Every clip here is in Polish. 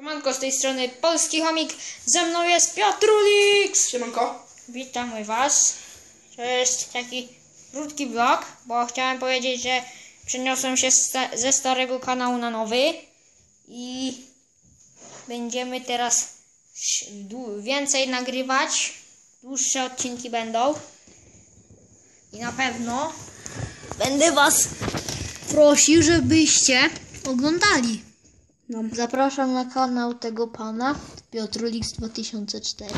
Siemanko, z tej strony Polski Chomik, ze mną jest Piotrulix! Siemanko. Witamy Was. To jest taki krótki vlog, bo chciałem powiedzieć, że przeniosłem się sta- ze starego kanału na nowy i będziemy teraz więcej nagrywać. Dłuższe odcinki będą. I na pewno będę Was prosił, żebyście oglądali. No. Zapraszam na kanał tego pana, Piotrulix 2004.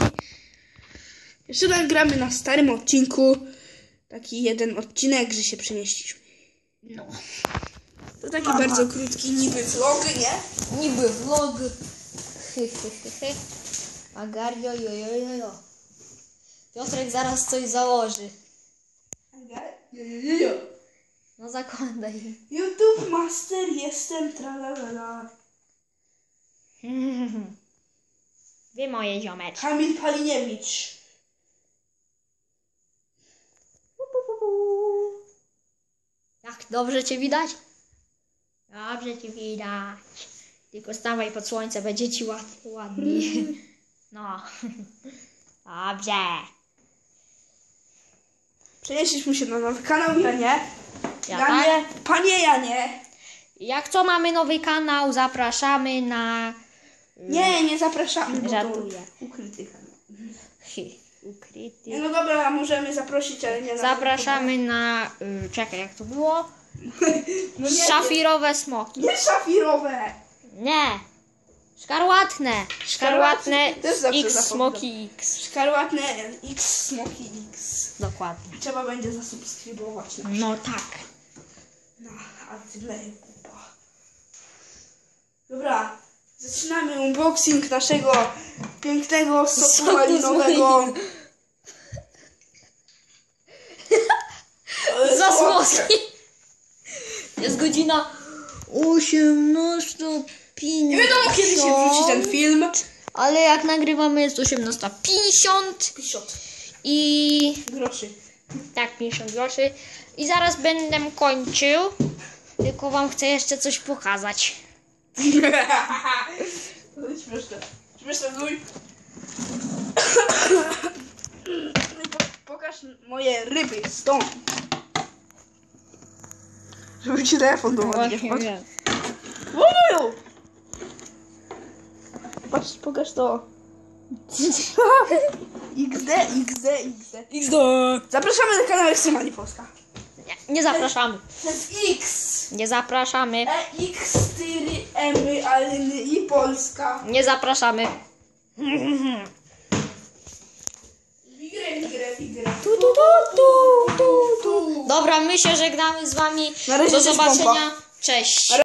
Jeszcze nagramy na starym odcinku taki jeden odcinek, że się przenieśliśmy. No. To taki bardzo krótki niby vlog, nie? Niby vlog. Hy, hy, hy, hy. Agario, jo, jo, jo, jo. Piotrek zaraz coś założy. No zakładaj. YouTube Master jestem, tralalala. Wy moje ziomeczki. Kamil Paliniewicz. Jak dobrze cię widać? Dobrze cię widać. Tylko stawaj pod słońce, będzie ci ład, ładniej. No. Dobrze. Przenieśliśmy się na nowy kanał, ja nie. Ja Janie, panie Janie. Jak co mamy nowy kanał, zapraszamy na Nie, nie zapraszamy, bo to Żartuję. ukryty kanał. Ukryty. No dobra, możemy zaprosić, ale nie na Zapraszamy na. Y, czekaj, jak to było? No nie, Szafirowe smoki. nie szafirowe. Nie! Szkarłatne! Szkarłatne Też zawsze X zapominam. smoki X. Szkarłatne X, Smoki X. Dokładnie. Trzeba będzie zasubskrybować na, No tak. na Artylery Kupa. Dobra, zaczynamy unboxing naszego pięknego soku malinowego. Za słowa. smoki! Jest godzina 18.50. Nie wiadomo kiedy się wrzuci ten film. Ale jak nagrywamy jest 18.50 50 i groszy. tak 50 groszy. I zaraz będę kończył. Tylko wam chcę jeszcze coś pokazać. To jest śmieszne. Śmieszne, wuj. Po- Pokaż moje ryby stąd. Żeby ci telefon do wody nie wpadł. Wołują! Patrz, pokaż to. XD, XD, XD. XD. Zapraszamy na kanał Ekstremalnie Polska. Nie, nie zapraszamy. To jest X. Nie zapraszamy. E, X, 4, M, ale i Polska. Nie zapraszamy. Tu, tu, tu, tu, tu, tu. Dobra, my się żegnamy z wami. Na razie, Do cześć, zobaczenia. pompa. Cześć.